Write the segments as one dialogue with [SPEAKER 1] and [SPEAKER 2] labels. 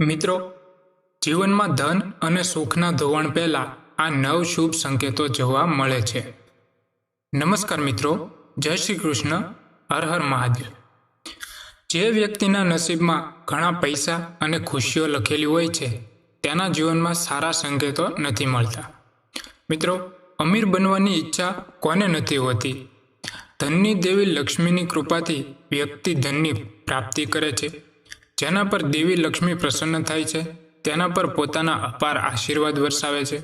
[SPEAKER 1] મિત્રો, જીવનમાં ધન અને સુખના ધોવાણ પહેલા આ નવ શુભ સંકેતો જોવા મળે છે. નમસ્કાર મિત્રો, જય શ્રી કૃષ્ણ, હર હર મહાદેવ. જે વ્યક્તિના નસીબમાં ઘણા પૈસા અને ખુશીઓ લખેલી હોય છે, તેના જીવનમાં સારા સંકેતો નથી મળતા. મિત્રો, અમીર બનવાની ઈચ્છા કોને નથી હોતી? ધનની દેવી લક્ષ્મીની કૃપાથી વ્યક્તિ ધનની પ્રાપ્તિ કરે છે. જેના પર દેવી લક્ષ્મી પ્રસન્ન થાય છે, તેના પર પોતાના અપાર આશીર્વાદ વરસાવે છે.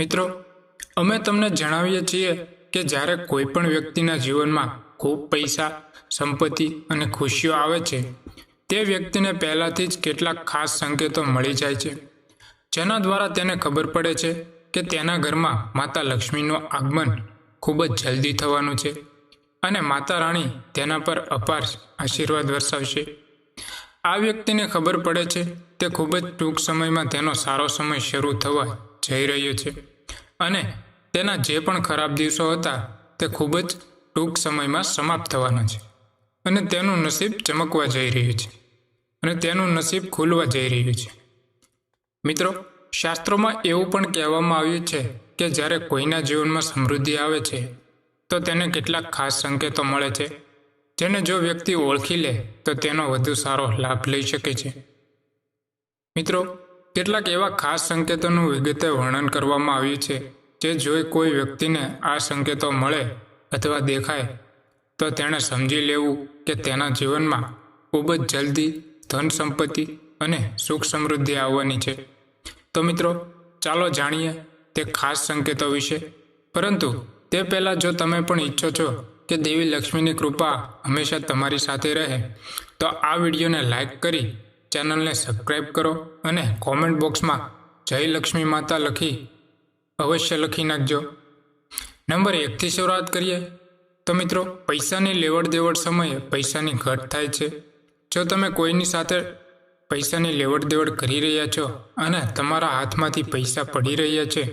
[SPEAKER 1] મિત્રો, અમે તમને જણાવીએ છીએ કે જ્યારે કોઈ પણ વ્યક્તિના જીવનમાં ખૂબ પૈસા, સંપત્તિ અને ખુશીઓ આવે છે, તે વ્યક્તિને પહેલાંથી જ કેટલાક ખાસ સંકેતો મળી જાય છે. જેના દ્વારા તેને ખબર પડે છે કે તેના ઘરમાં માતા લક્ષ્મીનું આગમન ખૂબ જ જલ્દી થવાનું છે અને માતા રાણી તેના પર અપાર આશીર્વાદ વરસાવશે. આ વ્યક્તિને ખબર પડે છે તે ખૂબ જ ટૂંક સમયમાં તેનો સારો સમય શરૂ થવા જઈ રહ્યો છે. અને તેના જે પણ ખરાબ દિવસો હતા તે ખૂબ જ ટૂંક સમયમાં સમાપ્ત થવાના છે. અને તેનું નસીબ ચમકવા જઈ રહ્યું છે. અને તેનું નસીબ ખુલવા જઈ રહ્યું છે. મિત્રો, શાસ્ત્રોમાં એવું પણ કહેવામાં આવ્યું છે કે જ્યારે કોઈના જીવનમાં સમૃદ્ધિ આવે છે, તો તેને કેટલાક ખાસ સંકેતો મળે છે. જેને જો વ્યક્તિ ઓળખી લે, તો તેનો વધુ સારો લાભ લઈ શકે છે. મિત્રો, કેટલાક એવા ખાસ સંકેતોનું વિગતે વર્ણન કરવામાં આવ્યું છે, જે જોઈ કોઈ વ્યક્તિને આ સંકેતો મળે અથવા દેખાય, તો તેણે સમજી લેવું કે તેના જીવનમાં ખૂબ જ જલ્દી ધન સંપત્તિ અને સુખ સમૃદ્ધિ આવવાની છે. તો મિત્રો, ચાલો જાણીએ તે ખાસ સંકેતો વિશે. પરંતુ તે પહેલાં જો તમે પણ ઈચ્છો છો કે દેવી લક્ષ્મીની કૃપા હંમેશા તમારી સાથે રહે. તો આ વિડીયોને લાઈક કરી ચેનલને સબસ્ક્રાઈબ કરો અને કોમેન્ટ બોક્સમાં જય લક્ષ્મી માતા લખી અવશ્ય લખી નાખજો. નંબર એકથી શરૂઆત કરીએ. તો મિત્રો, પૈસાની લેવડ દેવડ સમયે પૈસાની ઘટ થાય છે. જો તમે કોઈની સાથે પૈસાની લેવડ દેવડ કરી રહ્યા છો અને તમારા હાથમાંથી પૈસા પડી રહ્યા છે,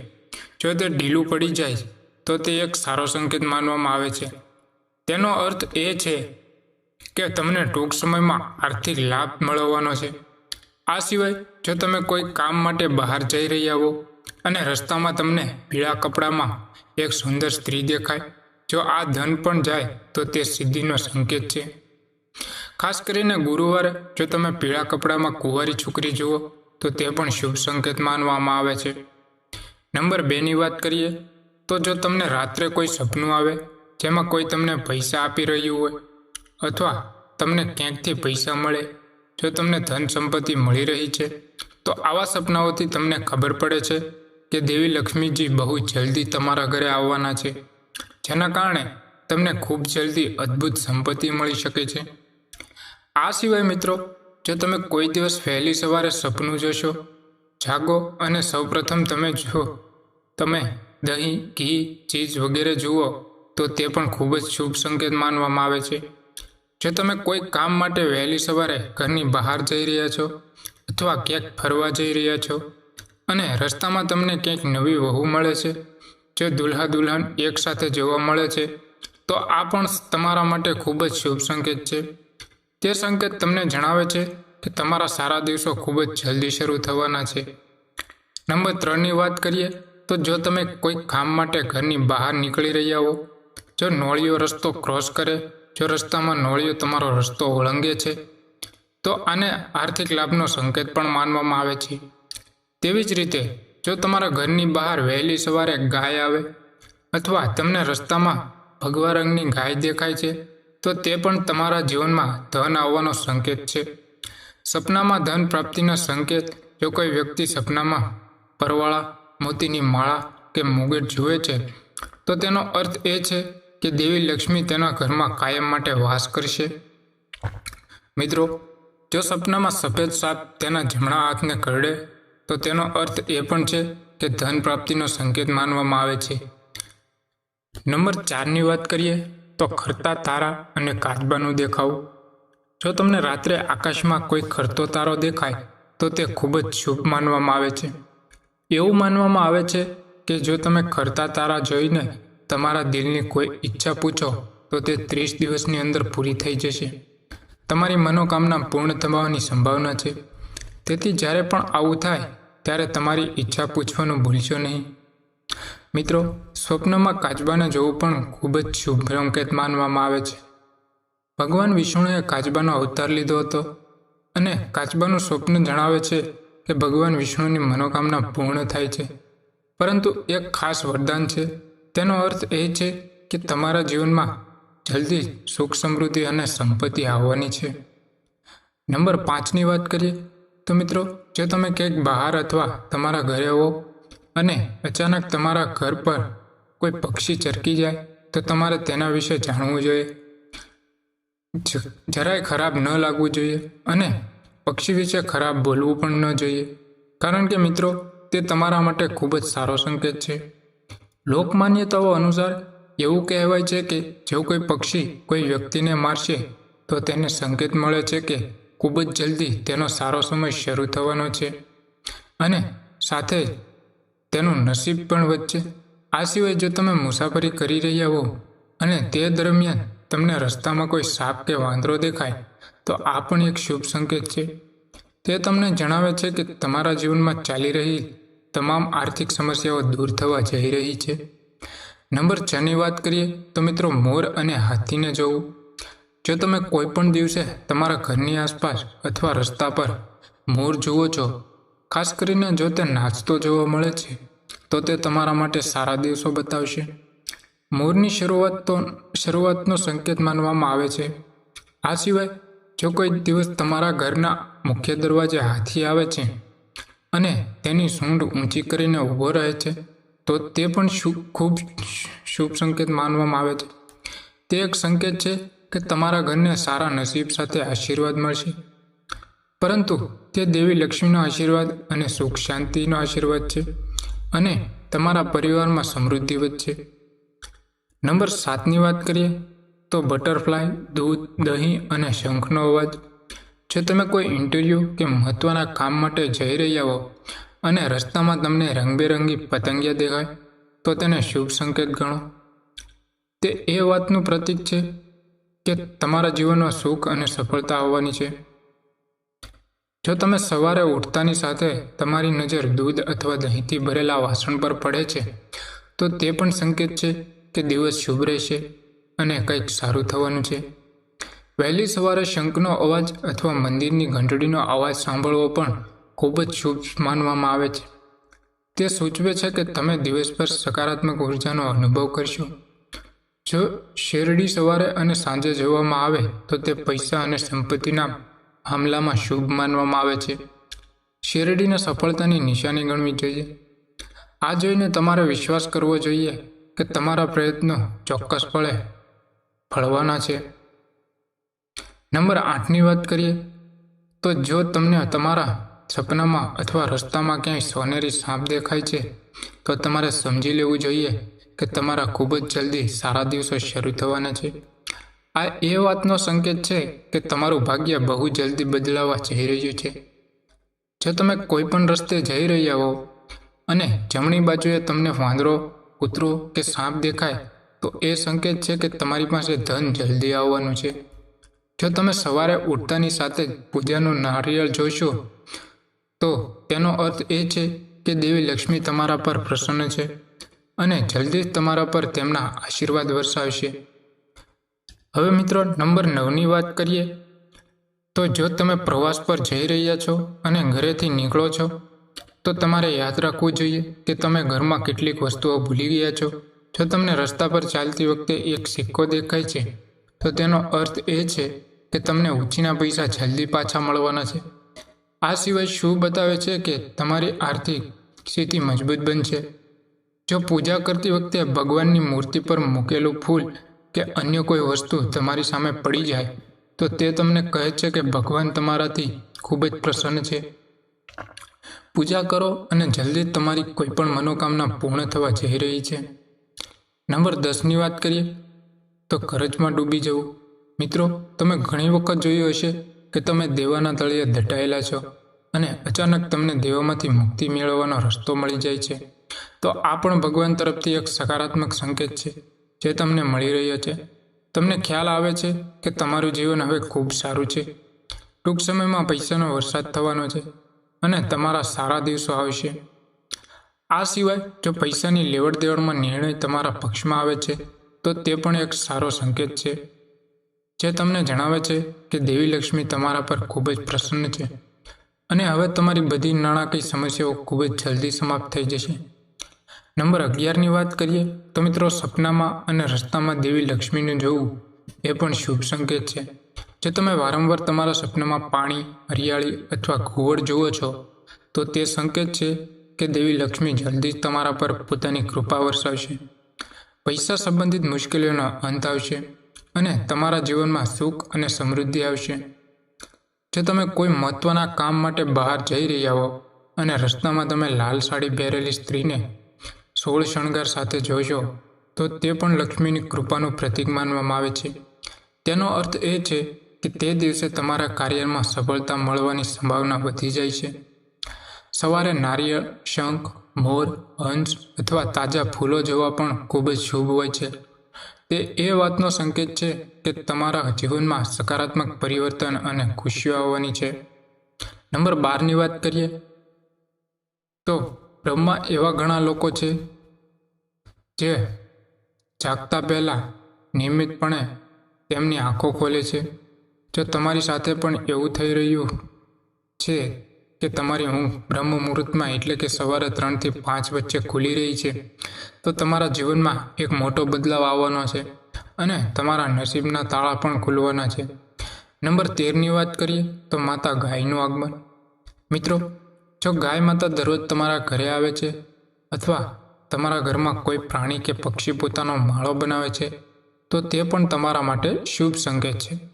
[SPEAKER 1] જો તે ઢીલું પડી જાય, તો તે એક સારો સંકેત માનવામાં આવે છે. તેનો અર્થ એ છે કે તમને ટૂંક સમયમાં આર્થિક લાભ મળવાનો છે. આ સિવાય જો તમે કોઈ કામ માટે બહાર જઈ રહ્યા હો અને રસ્તામાં તમને પીળા કપડામાં એક સુંદર સ્ત્રી દેખાય, જો આ ધન પણ જાય તો તે સિદ્ધિનો સંકેત છે. ખાસ કરીને ગુરુવારે જો તમે પીળા કપડામાં કુંવારી છોકરી જુઓ, તો તે પણ શુભ સંકેત માનવામાં આવે છે. નંબર બેની વાત કરીએ, તો જો તમને રાત્રે કોઈ સપનું આવે જેમાં કોઈ તમને પૈસા આપી રહ્યું હોય અથવા તમને ક્યાંકથી પૈસા મળે, જો તમને ધન સંપત્તિ મળી રહી છે, તો આવા સપનાઓથી તમને ખબર પડે છે કે દેવી લક્ષ્મીજી બહુ જલ્દી તમારા ઘરે આવવાના છે, જેના કારણે તમને ખૂબ જલ્દી અદ્ભુત સંપત્તિ મળી શકે છે. આ સિવાય મિત્રો, જો તમે કોઈ દિવસ વહેલી સવારે સપનું જોશો, જાગો અને સૌપ્રથમ તમે જો તમે દહીં, ઘી, ચીઝ વગેરે જુઓ તો તે પણ ખૂબ જ શુભ સંકેત માનવામાં આવે છે. જો તમે કોઈ કામ માટે વહેલી સવારે ઘરની બહાર જઈ રહ્યા છો અથવા ક્યાંક ફરવા જઈ રહ્યા છો અને રસ્તામાં તમને ક્યાંક નવી વહુ મળે છે, જો દુલ્હા દુલ્હન એકસાથે જોવા મળે છે, તો આ પણ તમારા માટે ખૂબ જ શુભ સંકેત છે. તે સંકેત તમને જણાવે છે કે તમારા સારા દિવસો ખૂબ જ જલ્દી શરૂ થવાના છે. નંબર ત્રણની વાત કરીએ તો જો તમે કોઈ કામ માટે ઘરની બહાર નીકળી રહ્યા હો જો નોળિયો રસ્તો ક્રોસ કરે, જો રસ્તામાં નોળિયો તમારો રસ્તો ઓળંગે છે, તો આને આર્થિક લાભનો સંકેત પણ માનવામાં આવે છે. તેવી જ રીતે, જો તમારા ઘરની બહાર વહેલી સવારે ગાય આવે અથવા તમને રસ્તામાં ભગવા રંગની ગાય દેખાય છે, તો તે પણ તમારા જીવનમાં ધન આવવાનો સંકેત છે. સપનામાં ધન પ્રાપ્તિના સંકેત જો કોઈ વ્યક્તિ સપનામાં પરવાળા, મોતીની માળા કે મુગટ જુએ છે, તો તેનો અર્થ એ છે કે દેવી લક્ષ્મી તેના ઘરમાં કાયમ માટે વાસ કરશે? મિત્રો, જો સપનામાં સફેદ સાપ તેના જમણા હાથને કરડે, તો તેનો અર્થ એ પણ છે કે ધન પ્રાપ્તિનો સંકેત માનવામાં આવે છે. નંબર ચારની વાત કરીએ, તો ખરતા તારા અને કાચબાનું દેખાવું. જો તમને રાત્રે આકાશમાં કોઈ ખરતો તારો દેખાય, તો તે ખૂબ જ શુભ માનવામાં આવે છે. એવું માનવામાં આવે છે કે જો તમે ખરતા તારા જોઈને તમારા દિલની કોઈ ઈચ્છા પૂછો, તો તે ત્રીસ દિવસની અંદર પૂરી થઈ જશે. તમારી મનોકામના પૂર્ણ થવાની સંભાવના છે. તેથી જ્યારે પણ આવું થાય, ત્યારે તમારી ઈચ્છા પૂછવાનું ભૂલશો નહીં. મિત્રો, સ્વપ્નમાં કાચબાને જોવું પણ ખૂબ જ શુભ સંકેત માનવામાં આવે છે. ભગવાન વિષ્ણુએ કાચબાનો અવતાર લીધો હતો અને કાચબાનું સ્વપ્ન જણાવે છે કે ભગવાન વિષ્ણુની મનોકામના પૂર્ણ થાય છે. પરંતુ એક ખાસ વરદાન છે. તેનો અર્થ એ છે કે તમારા જીવનમાં જલ્દી સુખ સમૃદ્ધિ અને સંપત્તિ આવવાની છે. નંબર પાંચની વાત કરીએ, તો મિત્રો, જો તમે ક્યાંક બહાર અથવા તમારા ઘરે હો અને અચાનક તમારા ઘર પર કોઈ પક્ષી ચરકી જાય, તો તમારે તેના વિશે જાણવું જોઈએ. જરાય ખરાબ ન લાગવું જોઈએ અને પક્ષી વિશે ખરાબ બોલવું પણ ન જોઈએ. કારણ કે મિત્રો, તે તમારા માટે ખૂબ જ સારો સંકેત છે. લોકમાન્યતાઓ અનુસાર એવું કહેવાય છે કે જો કોઈ પક્ષી કોઈ વ્યક્તિને મારશે, તો તેને સંકેત મળે છે કે ખૂબ જ જલ્દી તેનો સારો સમય શરૂ થવાનો છે. અને સાથે તેનું નસીબ પણ વધશે. આ સિવાય જો તમે મુસાફરી કરી રહ્યા હો અને તે દરમિયાન તમને રસ્તામાં કોઈ સાપ કે વાંદરો દેખાય, તો આ પણ એક શુભ સંકેત છે. તે તમને જણાવે છે કે તમારા જીવનમાં ચાલી રહી તમામ આર્થિક સમસ્યાઓ દૂર થવા જઈ રહી છે. નંબર છની વાત કરીએ તો મિત્રો મોર અને હાથીને જોવું. જો તમે કોઈ પણ દિવસે તમારા ઘરની આસપાસ અથવા રસ્તા પર મોર જુઓ છો, ખાસ કરીને જો તે નાચતો જોવા મળે છે, તો તે તમારા માટે સારા દિવસો બતાવશે. મોરની શરૂઆત તો શરૂઆતનો સંકેત માનવામાં આવે છે. આ સિવાય જો કોઈ દિવસ તમારા ઘરના મુખ્ય દરવાજે હાથી આવે છે અને તેની સૂંઢ ઊંચી કરીને ઊભો રહે છે, તો તે પણ ખૂબ શુભ સંકેત માનવામાં આવે છે. તે એક સંકેત છે કે તમારા ઘરને સારા નસીબ સાથે આશીર્વાદ મળશે. પરંતુ તે દેવી લક્ષ્મીનો આશીર્વાદ અને સુખ શાંતિનો આશીર્વાદ છે અને તમારા પરિવારમાં સમૃદ્ધિ વધશે. નંબર સાતની વાત કરીએ, તો બટરફ્લાય, દૂધ, દહીં અને શંખનો અવાજ જો તમે કોઈ ઇન્ટરવ્યૂ કે મહત્ત્વના કામ માટે જઈ રહ્યા હો અને રસ્તામાં તમને રંગબેરંગી પતંગિયા દેખાય, તો તેને શુભ સંકેત ગણો. તે એ વાતનું પ્રતીક છે કે તમારા જીવનમાં સુખ અને સફળતા આવવાની છે. જો તમે સવારે ઉઠતાની સાથે તમારી નજર દૂધ અથવા દહીંથી ભરેલા વાસણ પર પડે છે, તો તે પણ સંકેત છે કે દિવસ શુભ રહેશે અને કંઈક સારું થવાનું છે. વહેલી સવારે શંખનો અવાજ અથવા મંદિરની ઘંટડીનો અવાજ સાંભળવો પણ ખૂબ જ શુભ માનવામાં આવે છે. તે સૂચવે છે કે તમે દિવસભર સકારાત્મક ઉર્જાનો અનુભવ કરશો. જો શેરડી સવારે અને સાંજે જોવામાં આવે, તો તે પૈસા અને સંપત્તિના મામલામાં શુભ માનવામાં આવે છે. શેરડીને સફળતાની નિશાની ગણવી જોઈએ. આ જોઈને તમારે વિશ્વાસ કરવો જોઈએ કે તમારા પ્રયત્નો ચોક્કસપણે ફળવાના છે. નંબર આઠની વાત કરીએ, તો જો તમને તમારા સપનામાં અથવા રસ્તામાં ક્યાંય સોનેરી સાપ દેખાય છે, તો તમારે સમજી લેવું જોઈએ કે તમારા ખૂબ જ જલ્દી સારા દિવસો શરૂ થવાના છે. આ એ વાતનો સંકેત છે કે તમારું ભાગ્ય બહુ જલ્દી બદલાવા જઈ રહ્યું છે. જો તમે કોઈ પણ રસ્તે જઈ રહ્યા હો અને જમણી બાજુએ તમને વાંદરો, કૂતરો કે સાપ દેખાય, તો એ સંકેત છે કે તમારી પાસે ધન જલ્દી આવવાનું છે. જો તમે સવારે ઉઠતાની સાથે જ પૂજાનું નારિયેળ જોશો, તો તેનો અર્થ એ છે કે દેવી લક્ષ્મી તમારા પર પ્રસન્ન છે અને જલ્દી જ તમારા પર તેમના આશીર્વાદ વરસાવશે. હવે મિત્રો, નંબર નવની વાત કરીએ, તો જો તમે પ્રવાસ પર જઈ રહ્યા છો અને ઘરેથી નીકળો છો, તો તમારે યાદ રાખવું જોઈએ કે તમે ઘરમાં કેટલીક વસ્તુઓ ભૂલી ગયા છો. જો તમને રસ્તા પર ચાલતી વખતે એક સિક્કો દેખાય છે તો તેનો અર્થ એ છે કે તમને ઉછીના પૈસા જલ્દી પાછા મળવાના છે. આ સિવાય શું બતાવે છે કે તમારી આર્થિક સ્થિતિ મજબૂત બનશે? જો પૂજા કરતી વખતે ભગવાનની મૂર્તિ પર મૂકેલું ફૂલ કે અન્ય કોઈ વસ્તુ તમારી સામે પડી જાય, તો તે તમને કહે છે કે ભગવાન તમારાથી ખૂબ જ પ્રસન્ન છે. પૂજા કરો અને જલ્દી તમારી કોઈ પણ મનોકામના પૂર્ણ થવા જઈ રહી છે. નંબર દસની વાત કરીએ. તો કરજમાં ડૂબી જવું. મિત્રો, તમે ઘણી વખત જોયું હશે કે તમે દેવાના તળિયે દટાયેલા છો અને અચાનક તમને દેવામાંથી મુક્તિ મેળવવાનો રસ્તો મળી જાય છે. તો આ પણ ભગવાન તરફથી એક સકારાત્મક સંકેત છે, જે તમને મળી રહ્યો છે. તમને ખ્યાલ આવે છે કે તમારું જીવન હવે ખૂબ સારું છે. ટૂંક સમયમાં પૈસાનો વરસાદ થવાનો છે અને તમારા સારા દિવસો આવશે. આ સિવાય, જો પૈસાની લેવડ દેવડમાં નિર્ણય તમારા પક્ષમાં આવે છે તો તે પણ એક સારો સંકેત છે. જે તમને જણાવે છે કે દેવી લક્ષ્મી તમારા પર ખૂબ જ પ્રસન્ન છે. અને હવે તમારી બધી નાણાકીય સમસ્યાઓ ખૂબ જ જલ્દી સમાપ્ત થઈ જશે. નંબર અગિયારની વાત કરીએ, તો મિત્રો સપનામાં અને રસ્તામાં દેવી લક્ષ્મીને જોવું એ પણ શુભ સંકેત છે. જો તમે વારંવાર તમારા સપનામાં પાણી, હરિયાળી અથવા ઘુવડ જુઓ છો, તો તે સંકેત છે કે દેવી લક્ષ્મી જલ્દી જ તમારા પર પોતાની કૃપા વરસાવશે. પૈસા સંબંધિત મુશ્કેલીઓનો અંત આવશે અને તમારા જીવનમાં સુખ અને સમૃદ્ધિ આવશે. જો તમે કોઈ મહત્ત્વના કામ માટે બહાર જઈ રહ્યા હો અને રસ્તામાં તમે લાલ સાડી પહેરેલી સ્ત્રીને સોળ શણગાર સાથે જોશો, તો તે પણ લક્ષ્મીની કૃપાનું પ્રતીક માનવામાં આવે છે. તેનો અર્થ એ છે કે તે દિવસે તમારા કાર્યમાં સફળતા મળવાની સંભાવના વધી જાય છે. સવારે નારિયેળ, શંખ મોર હંસ અથવા તાજા ફૂલો જોવા પણ ખૂબ જ શુભ હોય છે. તે એ વાતનો સંકેત છે કે તમારા જીવનમાં સકારાત્મક પરિવર્તન અને ખુશીઓ આવવાની છે. નંબર બારની વાત કરીએ, તો બ્રહ્મા એવા ઘણા લોકો છે જે જાગતા પહેલાં નિયમિતપણે તેમની આંખો ખોલે છે. જો તમારી સાથે પણ એવું થઈ રહ્યું છે કે તમારી ઊંઘ બ્રહ્મ મુહૂર્તમાં એટલે કે સવારે ત્રણથી પાંચ વચ્ચે ખુલી રહી છે, તો તમારા જીવનમાં એક મોટો બદલાવ આવવાનો છે અને તમારા નસીબના તાળા પણ ખુલવાના છે. નંબર તેરની વાત કરીએ તો માતા ગાયનું આગમન. મિત્રો, જો ગાય માતા દરરોજ તમારા ઘરે આવે છે અથવા તમારા ઘરમાં કોઈ પ્રાણી કે પક્ષી પોતાનો માળો બનાવે છે, તો તે પણ તમારા માટે શુભ સંકેત છે.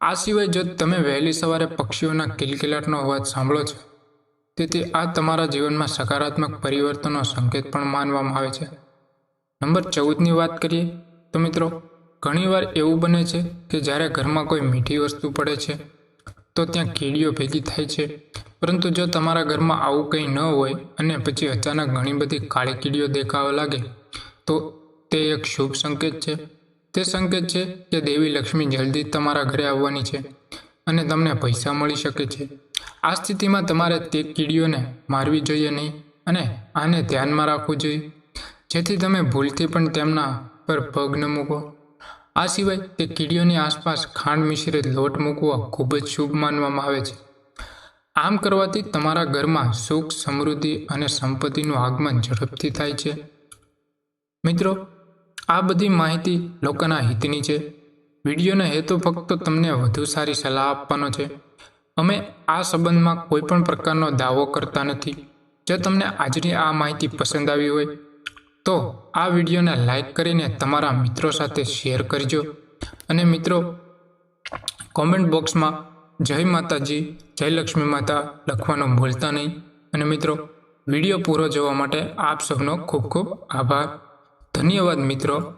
[SPEAKER 1] આ સિવાય જો તમે વહેલી સવારે પક્ષીઓના કિલકિલાટનો અવાજ સાંભળો છો, તેથી આ તમારા જીવનમાં સકારાત્મક પરિવર્તનનો સંકેત પણ માનવામાં આવે છે. નંબર ચૌદની વાત કરીએ, તો મિત્રો, ઘણીવાર એવું બને છે કે જ્યારે ઘરમાં કોઈ મીઠી વસ્તુ પડે છે, તો ત્યાં કીડીઓ ભેગી થાય છે. પરંતુ જો તમારા ઘરમાં આવું કંઈ ન હોય અને પછી અચાનક ઘણી બધી કાળી કીડીઓ દેખાવા લાગે, તો તે એક શુભ સંકેત છે. તે સંકેત છે કે દેવી લક્ષ્મી જલ્દી તમારા ઘરે આવવાની છે અને તમને પૈસા મળી શકે છે. આ સ્થિતિમાં તમારે તે કીડીઓને મારવી જોઈએ નહીં અને આને ધ્યાનમાં રાખવું જોઈએ. જેથી તમે ભૂલથી પણ તેમના પર પગ ન મૂકો. આ સિવાય તે કીડીઓની આસપાસ ખાંડ મિશ્રિત લોટ મૂકવો ખૂબ જ શુભ માનવામાં આવે છે. આમ કરવાથી તમારા ઘરમાં સુખ, સમૃદ્ધિ અને સંપત્તિનું આગમન ઝડપથી થાય છે. મિત્રો આ બધી માહિતી લોકોના હિતની છે. વિડીયોનો હેતુ ફક્ત તમને વધુ સારી સલાહ આપવાનો છે. અમે આ સંબંધમાં કોઈ પણ પ્રકારનો દાવો કરતા નથી. જો તમને આજની આ માહિતી પસંદ આવી હોય, તો આ વિડીયોને લાઈક કરીને તમારા મિત્રો સાથે શેર કરજો. અને મિત્રો, કોમેન્ટ બોક્સમાં જય માતાજી, જય લક્ષ્મી માતા લખવાનું ભૂલતા નહીં. અને મિત્રો, વીડિયો પૂરો જોવા માટે આપ સૌનો ખૂબ ખૂબ આભાર. ધન્યવાદ મિત્રો.